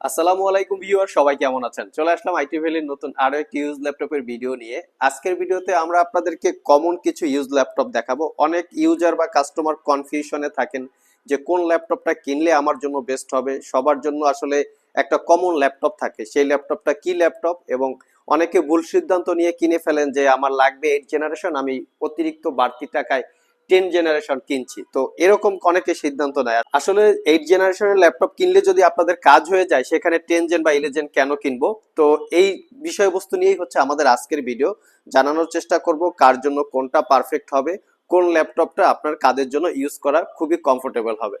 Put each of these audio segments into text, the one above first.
আসসালামু আলাইকুম ভিউয়ার, সবাই কেমন আছেন? চলে আসলাম আইটি ভ্যালির নতুন আরও একটি ইউজ ল্যাপটপের ভিডিও নিয়ে। আজকের ভিডিওতে আমরা আপনাদেরকে কমন কিছু ইউজ ল্যাপটপ দেখাবো। অনেক ইউজার বা কাস্টমার কনফিউশনে থাকেন যে কোন ল্যাপটপটা কিনলে আমার জন্য বেস্ট হবে। সবার জন্য আসলে একটা কমন ল্যাপটপ থাকে। সেই ল্যাপটপটা কি ল্যাপটপ? এবং অনেকে ভুল সিদ্ধান্ত নিয়ে কিনে ফেলেন যে আমার লাগবে এইট জেনারেশন আমি অতিরিক্ত বাড়তি টাকায় টেন জেনারেশন কিনছি। তো এরকম অনেকে সিদ্ধান্ত নেয়। আসলে এইট জেনারেশনের ল্যাপটপ কিনলে যদি আপনাদের কাজ হয়ে যায়, সেখানে টেন জেন বা ইলেভেন কেন কিনবো? তো এই বিষয়বস্তু নিয়েই হচ্ছে আমাদের আজকের ভিডিও জানানোর চেষ্টা করব কার জন্য কোনটা পারফেক্ট হবে, কোন ল্যাপটপটা আপনার কাদের জন্য ইউজ করা খুবই কমফোর্টেবল হবে।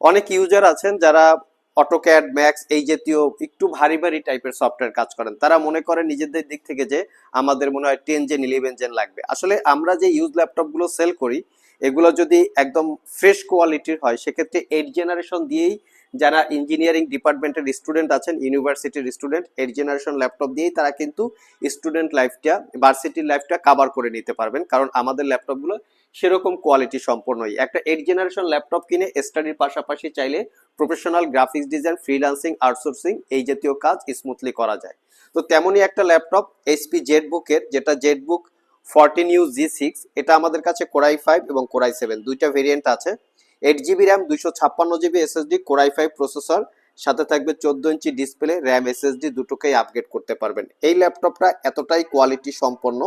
অনেক ইউজার আছেন যারা অটোক্যাড ম্যাক্স এই জাতীয় একটু ভারী ভারী টাইপের সফটওয়্যার কাজ করেন। তারা মনে করেন নিজেদের দিক থেকে যে আমাদের মনে হয় টেন জেন ইলেভেন জেন লাগবে। আসলে আমরা যে ইউজ ল্যাপটপগুলো সেল করি এগুলো যদি একদম ফ্রেশ কোয়ালিটির হয়, সেক্ষেত্রে এইট জেনারেশন দিয়েই যারা ইঞ্জিনিয়ারিং ডিপার্টমেন্টের স্টুডেন্ট আছেন ইউনিভার্সিটির স্টুডেন্ট এইট জেনারেশন ল্যাপটপ দিয়েই তারা কিন্তু স্টুডেন্ট লাইফটা ভার্সিটির লাইফটা কাভার করে নিতে পারবেন। কারণ আমাদের ল্যাপটপগুলো সেরকম কোয়ালিটি সম্পন্নই। একটা এইট জেনারেশন ল্যাপটপ কিনে স্টাডির পাশাপাশি চাইলে professional graphics design freelancing outsourcing এই জাতীয় কাজ স্মুথলি করা যায়। তো তেমনই একটা ল্যাপটপ এইচপি জেড বুকের যেটা ZBook fourteen U G six, এটা আমাদের কাছে কোরাই ফাইভ এবং কোরাই সেভেন, দুইটা ভেরিয়েন্ট আছে। এইট জিবি র্যাম, দুইশো ছাপ্পান্ন GB SSD, core i five processor, সাথে থাকবে চোদ্দ ইঞ্চি ডিসপ্লে র্যাম, এসএসডি দুটোকেই আপগ্রেড করতে পারবেন। এই ল্যাপটপটা এতটাই কোয়ালিটি সম্পন্ন।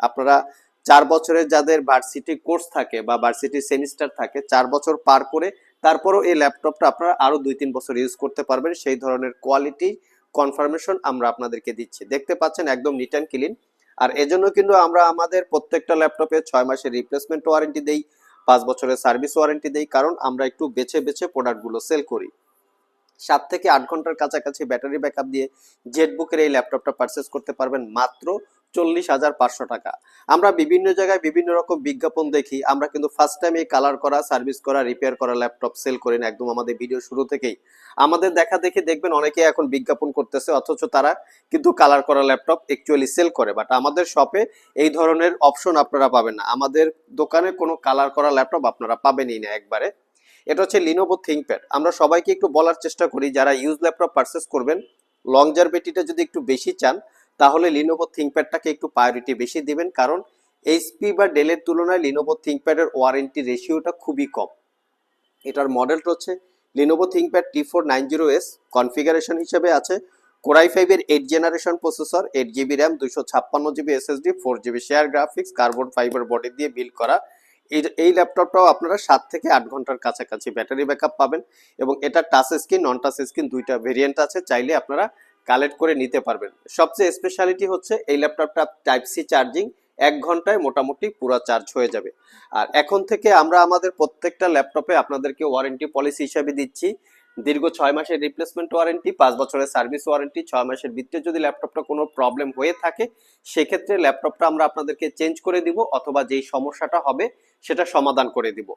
আপনারা চার বছরের যাদের ভার্সিটি কোর্স থাকে বা ভার্সিটি সেমিস্টার থাকে, চার বছর পার করে তারপরও এই ল্যাপটপটা আপনারা আরও দুই তিন বছর ইউজ করতে পারবেন। সেই ধরনের কোয়ালিটি কনফার্মেশন আমরা আপনাদেরকে দিচ্ছি। দেখতে পাচ্ছেন একদম নিট অ্যান্ড ক্লিন আর এজন্য কিন্তু আমরা আমাদের প্রত্যেকটা ল্যাপটপে ছয় মাসের রিপ্লেসমেন্ট ওয়ারেন্টি দেই, পাঁচ বছরের সার্ভিস ওয়ারেন্টি দেই, কারণ আমরা একটু বেছে বেছে প্রোডাক্টগুলো সেল করি। সাত থেকে আট ঘণ্টার কাছাকাছি ব্যাটারি ব্যাকআপ দিয়ে জেটবুকের এই ল্যাপটপটা পারচেস করতে পারবেন মাত্র চল্লিশ হাজার পাঁচশো টাকা। আমরা বিভিন্ন জায়গায় বিভিন্ন রকম বিজ্ঞাপন দেখি, আমরা কিন্তু ফার্স্ট টাইম এই কালার করা সার্ভিস করা রিপেয়ার করা ল্যাপটপ সেল করি না, একদম আমাদের ভিডিও শুরু থেকেই। আমাদের দেখা দেখে দেখবেন অনেকে এখন বিজ্ঞাপন করতেছে, অথচ তারা কিন্তু কালার করা ল্যাপটপ অ্যাকচুয়ালি সেল করে। বাট আমাদের শপে এই ধরনের অপশন আপনারা পাবেন না। আমাদের দোকানে কোনো কালার করা ল্যাপটপ আপনারা পাবেনই না একবারে। এটা হচ্ছে লিনোভো থিঙ্কপ্যাড আমরা সবাইকে একটু বলার চেষ্টা করি, যারা ইউজ ল্যাপটপ পারচেস করবেন লং জারবেটিটা যদি একটু বেশি চান তাহলে লিনোভো থিঙ্কপ্যাডটাকে একটু প্রায়োরিটি বেশি দিবেন, কারণ এইচপি বা ডেলের তুলনায় লিনোভো থিঙ্কপ্যাডের ওয়ারেন্টি রেশিওটা খুবই কম। এটার মডেলটা হচ্ছে Lenovo ThinkPad T four nine zero S configuration হিসেবে আছে কোরাই ফাইভের eight generation processor eight GB RAM দুশো ছাপ্পান্ন GB SSD four GB share graphics carbon fibre body দিয়ে বিল্ড করা। এই এই ল্যাপটপটাও আপনারা সাত থেকে আট ঘণ্টার কাছাকাছি ব্যাটারি ব্যাকআপ পাবেন এবং এটা touch screen non touch screen দুইটা ভেরিয়েন্ট আছে। চাইলে আপনারা কালেক্ট করে নিতে পারবেন। সবচেয়ে স্পেশালিটি হচ্ছে এই ল্যাপটপটা টাইপ সি চার্জিং এক ঘন্টায় মোটামুটি পুরো চার্জ হয়ে যাবে। আর এখন থেকে আমরা আমাদের প্রত্যেকটা ল্যাপটপে আপনাদেরকে ওয়ারেন্টি পলিসি হিসাবে দিচ্ছি। দীর্ঘ ছয় মাসের রিপ্লেসমেন্ট ওয়ারেন্টি পাঁচ বছরের সার্ভিস ওয়ারেন্টি ছয় মাসের ভিত্তিতে যদি ল্যাপটপটা কোনো প্রবলেম হয়ে থাকে, সেক্ষেত্রে ল্যাপটপটা আমরা আপনাদেরকে চেঞ্জ করে দিব অথবা যেই সমস্যাটা হবে, সেটা সমাধান করে দিব।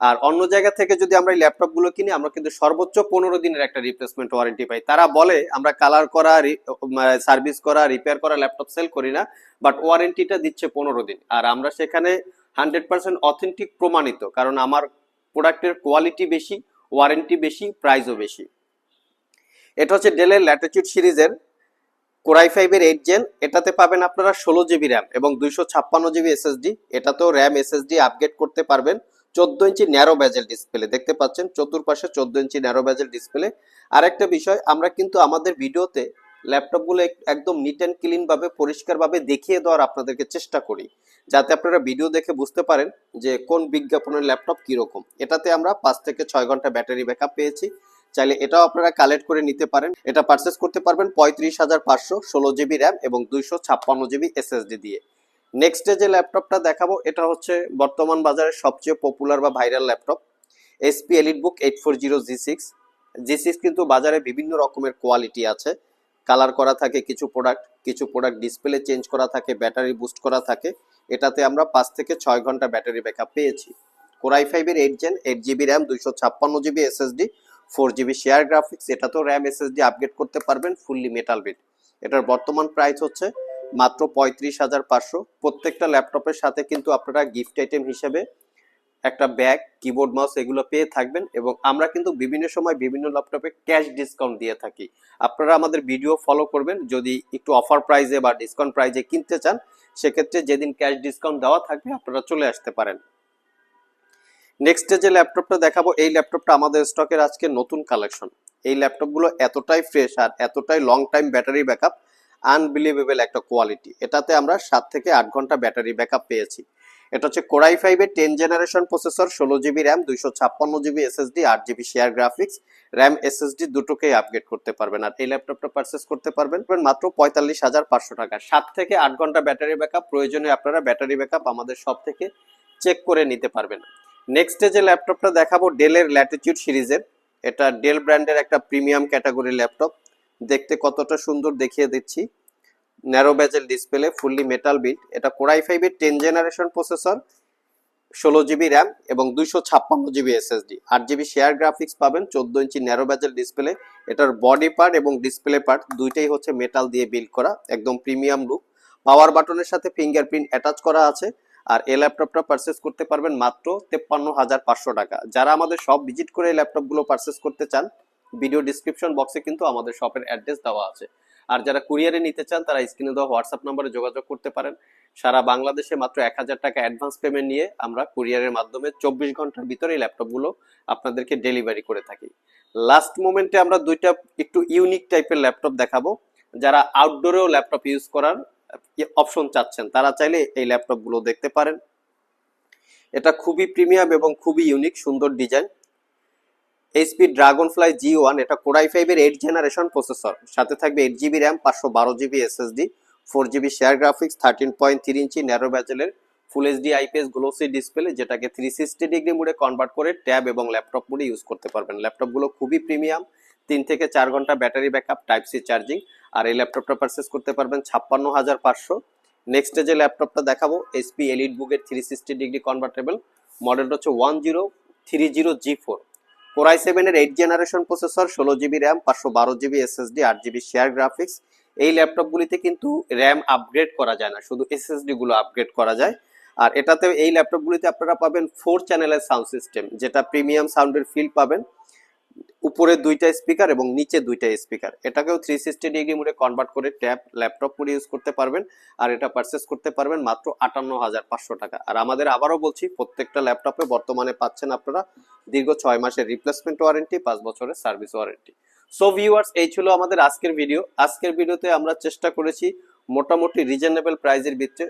আর অন্য জায়গা থেকে যদি আমরা এই ল্যাপটপগুলো কিনি, আমরা কিন্তু সর্বোচ্চ পনেরো দিনের একটা রিপ্লেসমেন্ট ওয়ারেন্টি পাই। তারা বলে, আমরা কালার করা সার্ভিস করা রিপেয়ার করা ল্যাপটপ সেল করি না বাট ওয়ারেন্টিটা দিচ্ছে পনেরো দিন। আর আমরা সেখানে হান্ড্রেড পার্সেন্ট অথেন্টিক প্রমাণিত, কারণ আমার প্রোডাক্টের কোয়ালিটি বেশি ওয়ারেন্টি বেশি প্রাইসও বেশি। এটা হচ্ছে ডেলের ল্যাটিচিউড সিরিজের কোরাই ফাইভের এইট জেন এটাতে পাবেন আপনারা ষোলো জিবি র্যাম এবং দুইশো ছাপ্পান্ন জিবি এসএসডি এটাতেও র্যাম এসএসডি আপগ্রেড করতে পারবেন। চোদ্দ ইঞ্চি ন্যারো ব্যাজেল ডিসপ্লে দেখতে পাচ্ছেন? চতুর্পাশে চোদ্দ ইঞ্চি ন্যারো ব্যাজেল ডিসপ্লে আর একটা বিষয়, আমরা কিন্তু আমাদের ভিডিওতে ল্যাপটপগুলো এক- একদম নিট অ্যান্ড ক্লিন ভাবে, পরিষ্কারভাবে দেখিয়ে দেওয়ার আপনাদেরকে চেষ্টা করি। যাতে আপনারা ভিডিও দেখে বুঝতে পারেন যে কোন বিজ্ঞাপনের ল্যাপটপ কীরকম। এটাতে আমরা পাঁচ থেকে ছয় ঘণ্টা ব্যাটারি ব্যাকআপ পেয়েছি। চাইলে এটাও আপনারা কালেক্ট করে নিতে পারেন। এটা পারচেস করতে পারবেন পঁয়ত্রিশ হাজার পাঁচশো ষোলো জিবি র্যাম এবং দুইশো ছাপ্পান্ন জিবি এসএসডি দিয়ে। নেক্সট যে ল্যাপটপটা দেখাবো, এটা হচ্ছে বর্তমান বাজারে সবচেয়ে পপুলার বা viral laptop HP EliteBook eight four zero G six G six কিন্তু বাজারে বিভিন্ন রকমের কোয়ালিটি আছে। কালার করা থাকে, কিছু প্রোডাক্ট কিছু প্রোডাক্ট ডিসপ্লে চেঞ্জ করা থাকে ব্যাটারি বুস্ট করা থাকে। এটাতে আমরা পাঁচ থেকে ছয় ঘণ্টা ব্যাটারি ব্যাকআপ পেয়েছি। কোরাই ফাইভের eight gen eight GB RAM দুইশো ছাপ্পান্ন GB SSD four GB share graphics এটা তো র্যাম এসএসডি আপগ্রেড করতে পারবেন ফুললি মেটাল বিট এটার বর্তমান প্রাইস হচ্ছে মাত্র পঁয়ত্রিশ হাজার পাঁচশো। প্রত্যেকটা ল্যাপটপের সাথে কিন্তু আপনারা গিফট আইটেম হিসেবে একটা ব্যাগ কিবোর্ড মাউস এগুলো পেয়ে থাকবেন এবং আমরা কিন্তু বিভিন্ন সময় বিভিন্ন ল্যাপটপে ক্যাশ ডিসকাউন্ট দিয়ে থাকি। আপনারা আমাদের ভিডিও ফলো করবেন। যদি একটু অফার প্রাইজে বা ডিসকাউন্ট প্রাইজে কিনতে চান, সেক্ষেত্রে যেদিন ক্যাশ ডিসকাউন্ট দেওয়া থাকবে, আপনারা চলে আসতে পারেন। নেক্সটে যে ল্যাপটপটা দেখাবো, এই ল্যাপটপটা আমাদের স্টকের আজকে নতুন কালেকশন এই ল্যাপটপগুলো এতটাই ফ্রেশ আর এতটাই long time battery backup unbelievable একটা কোয়ালিটি এটাতে আমরা সাত থেকে আট ঘণ্টা ব্যাটারি ব্যাকআপ পেয়েছি। এটা হচ্ছে কোরাই ফাইভের টেন জেনারেশন প্রসেসর ষোলো জিবি র্যাম দুইশো ছাপ্পান্ন জিবি এসএসডি আট GB share graphics RAM SSD দুটোকেই আপগ্রেড করতে পারবেন। আর এই ল্যাপটপটা পারচেস করতে পারবেন মাত্র পঁয়তাল্লিশ হাজার পাঁচশো টাকা। সাত থেকে আট ঘণ্টা ব্যাটারি ব্যাকআপ প্রয়োজনে আপনারা ব্যাটারি ব্যাকআপ আমাদের সব থেকে চেক করে নিতে পারবেন। নেক্সটে যে ল্যাপটপটা দেখাবো ডেলের ল্যাটিটিউড সিরিজের। এটা ডেল ব্র্যান্ডের একটা প্রিমিয়াম ক্যাটাগরি ল্যাপটপ দেখতে কতটা সুন্দর দেখিয়ে দিচ্ছি। Narrow bezel display fully metal build এটা কোরাই ফাইভের টেন জেনারেশন প্রসেসর ষোলো জিবি র্যাম এবং দুইশো ছাপ্পান্ন জিবি এসএসডি আট জিবি শেয়ার গ্রাফিক্স পাবেন, চোদ্দ ইঞ্চি ন্যারো ব্যাজেল ডিসপ্লে এটার বডি পার্ট এবং ডিসপ্লে পার্ট দুইটাই হচ্ছে মেটাল দিয়ে বিল্ড করা, একদম প্রিমিয়াম লুক পাওয়ার বাটনের সাথে ফিঙ্গারপ্রিন্ট অ্যাটাচ করা আছে, আর এই ল্যাপটপটা পারচেস করতে পারবেন মাত্র তেপ্পান্ন হাজার পাঁচশো টাকা। যারা আমাদের সব ভিজিট করে এই ল্যাপটপগুলো পারচেস করতে চান ভিডিও ডিসক্রিপশন বক্সে কিন্তু আমাদের শপের অ্যাড্রেস দেওয়া আছে। আর যারা কুরিয়ারে নিতে চান, তারা স্ক্রিনে দেওয়া হোয়াটসঅ্যাপ নাম্বারে যোগাযোগ করতে পারেন। সারা বাংলাদেশে মাত্র এক হাজার টাকা অ্যাডভান্স পেমেন্ট নিয়ে আমরা কুরিয়ারের মাধ্যমে চব্বিশ ঘণ্টার ভিতরে এই ল্যাপটপগুলো আপনাদেরকে ডেলিভারি করে থাকি। লাস্ট মোমেন্টে আমরা দুইটা একটু ইউনিক টাইপের ল্যাপটপ দেখাবো। যারা আউটডোরেও ল্যাপটপ ইউজ করার অপশন চাচ্ছেন, তারা চাইলে এই ল্যাপটপগুলো দেখতে পারেন। এটা খুবই প্রিমিয়াম এবং খুবই ইউনিক সুন্দর design HP Dragonfly G one এটা কোরাই ফাইভের এইট জেনারেশন প্রসেসর সাথে থাকবে এইট জিবি র্যাম পাঁচশো বারো GB SSD four GB share graphics thirteen point three inch narrow ব্যাজেলের full HD IPS glossy display যেটাকে থ্রি সিক্সটি ডিগ্রি মোডে convert করে tab এবং ল্যাপটপ মোডে ইউজ করতে পারবেন। ল্যাপটপগুলো খুবই প্রিমিয়াম তিন থেকে চার ঘণ্টা battery backup type C charging আর এই ল্যাপটপটা পারচেস করতে পারবেন ছাপ্পান্ন হাজার পাঁচশো। নেক্সটে যে ল্যাপটপটা দেখাবো এসপি এলিট বুকের থ্রি সিক্সটি ডিগ্রি কনভার্টেবল মডেলটা হচ্ছে one zero three zero G four core i সেভেনের এইট জেনারেশন প্রসেসর ষোলো জিবি র্যাম পাঁচশো বারো জিবি এসএসডি আট জিবি শেয়ার গ্রাফিক্স এই ল্যাপটপগুলিতে কিন্তু র্যাম আপগ্রেড করা যায় না, শুধু এসএসডি গুলো আপগ্রেড করা যায়। আর এটাতে এই ল্যাপটপগুলিতে আপনারা পাবেন ফোর চ্যানেলের সাউন্ড সিস্টেম যেটা প্রিমিয়াম সাউন্ডের ফিল পাবেন। উপরে দুইটা স্পিকার এবং নিচে দুইটা স্পিকার। এটাকেও থ্রি সিক্সটি ডিগ্রি মোডে কনভার্ট করে ট্যাব ল্যাপটপ করে ইউজ করতে পারবেন আর এটা পারচেস করতে পারবেন মাত্র আটান্ন হাজার পাঁচশো টাকা। আর আমাদের আবারও বলছি, প্রত্যেকটা ল্যাপটপে বর্তমানে পাচ্ছেন আপনারা দীর্ঘ ছয় মাসের রিপ্লেসমেন্ট ওয়ারেন্টি পাঁচ বছরের সার্ভিস ওয়ারেন্টি সো ভিউয়ার্স এই ছিল আমাদের আজকের ভিডিও আজকের ভিডিওতে আমরা চেষ্টা করেছি মোটামুটি রিজনেবল প্রাইজের ভিতরে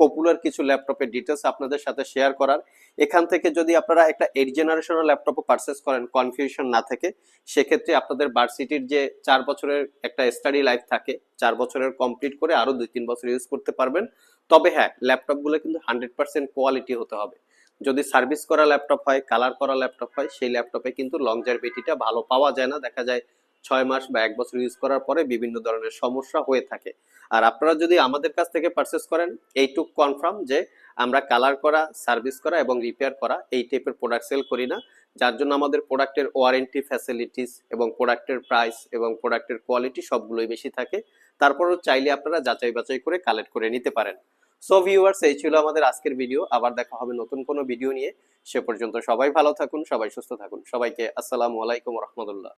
পপুলার কিছু ল্যাপটপের ডিটেলস আপনাদের সাথে শেয়ার করার। এখান থেকে যদি আপনারা একটা এইট জেনারেশনের ল্যাপটপও পারচেস করেন কনফিউশন না থেকে, সেক্ষেত্রে আপনাদের ভার্সিটির যে চার বছরের একটা স্টাডি লাইফ থাকে, চার বছরের কমপ্লিট করে আরও দুই তিন বছর ইউজ করতে পারবেন। তবে হ্যাঁ ল্যাপটপগুলো কিন্তু হান্ড্রেড পার্সেন্ট কোয়ালিটি হতে হবে। যদি সার্ভিস করা ল্যাপটপ হয় কালার করা ল্যাপটপ হয়, সেই ল্যাপটপে কিন্তু লংজারভিটিটা ভালো পাওয়া যায় না। দেখা যায় ছয় মাস বা এক বছর ইউজ করার পরে বিভিন্ন ধরনের সমস্যা হয়ে থাকে। আর আপনারা যদি আমাদের কাছ থেকে পারচেস করেন, এইটুক কনফার্ম যে আমরা কালার করা সার্ভিস করা এবং রিপেয়ার করা এই টাইপের প্রোডাক্ট সেল করি না। যার জন্য আমাদের প্রোডাক্টের ওয়ারেন্টি ফ্যাসিলিটিস এবং প্রোডাক্টের প্রাইস এবং প্রোডাক্টের কোয়ালিটি সবগুলোই বেশি থাকে। তারপরও চাইলে আপনারা যাচাই বাছাই করে কালেক্ট করে নিতে পারেন। সো ভিউয়ার্স এই ছিল আমাদের আজকের ভিডিও আবার দেখা হবে নতুন কোনো ভিডিও নিয়ে। সে পর্যন্ত সবাই ভালো থাকুন, সবাই সুস্থ থাকুন। সবাইকে আসসালামু আলাইকুম রহমতুল্লাহ।